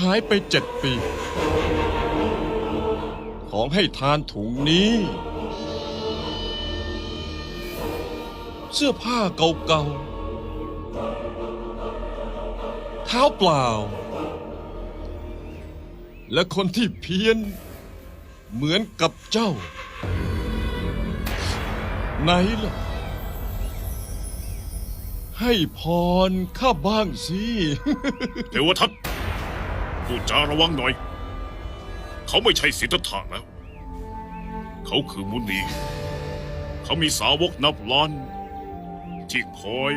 หายไปเจ็ดปี ของให้ทานถุงนี้ เสื้อผ้าเก่าๆ เท้าเปล่า และคนที่เพี้ยน เหมือนกับเจ้า ไหนล่ะ ให้พรข้าบ้างสิ เทวทัต พูดจาระวังหน่อย เขาไม่ใช่สิทธัตถะแล้ว เขาคือมุนี เขามีสาวกนับล้าน ที่คอย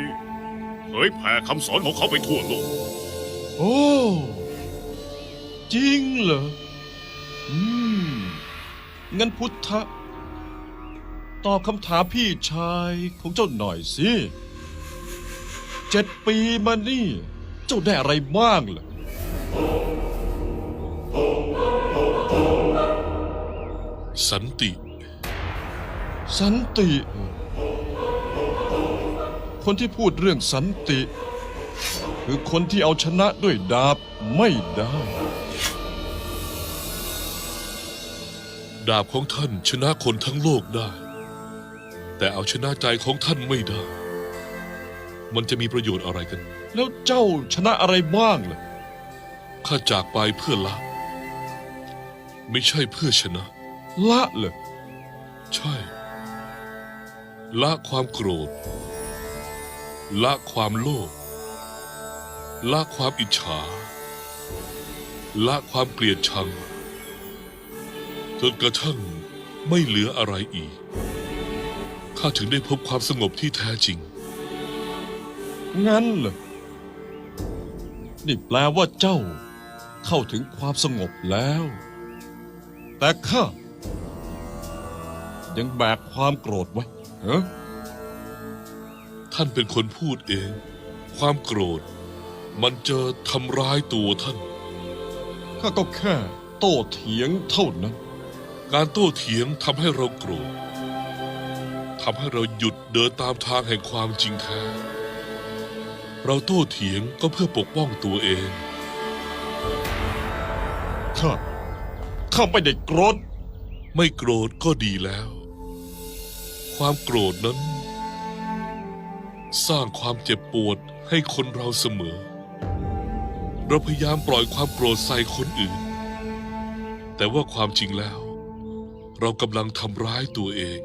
เผยแผ่คำสอนของเขาไปทั่วโลก โอ้ จริงเหรอ อืม งั้นพุทธะ ตอบคำถามพี่ชายของเจ้าหน่อยสิ เจ็ดปีมานี่ เจ้าได้อะไรบ้างล่ะ สันติ สันติ คนที่พูดเรื่องสันติ คือคนที่เอาชนะด้วยดาบไม่ได้ ดาบของท่านชนะคนทั้งโลกได้ แต่เอาชนะใจของท่านไม่ได้ มันจะมีประโยชน์อะไรกัน แล้วเจ้าชนะอะไรบ้างล่ะข้าจากไปเพื่อละ ไม่ใช่เพื่อชนะ ละเหรอใช่ ละความโกรธ ละความโลภละความอิจฉา ละความเกลียดชัง จนกระทั่งไม่เหลืออะไรอีก ข้าถึงได้พบความสงบที่แท้จริง งั้นเหรอนี่แปลว่าเจ้า เข้าถึงความสงบแล้ว แต่ข้า ยังแบกความโกรธไว้เหรอท่านเป็นคนพูดเอง ความโกรธ มันจะทำร้ายตัวท่านข้าก็แค่ โต้เถียงเท่านั้น การโต้เถียงทำให้เราโกรธทำให้เราหยุดเดินตามทางแห่งความจริงแท้ เราโต้เถียงก็เพื่อปกป้องตัวเองข้าข้าไม่ได้โกรธ ไม่โกรธก็ดีแล้ว ความโกรธนั้น สร้างความเจ็บปวดให้คนเราเสมอ เราพยายามปล่อยความโกรธใส่คนอื่น แต่ว่าความจริงแล้ว เรากำลังทำร้ายตัวเอง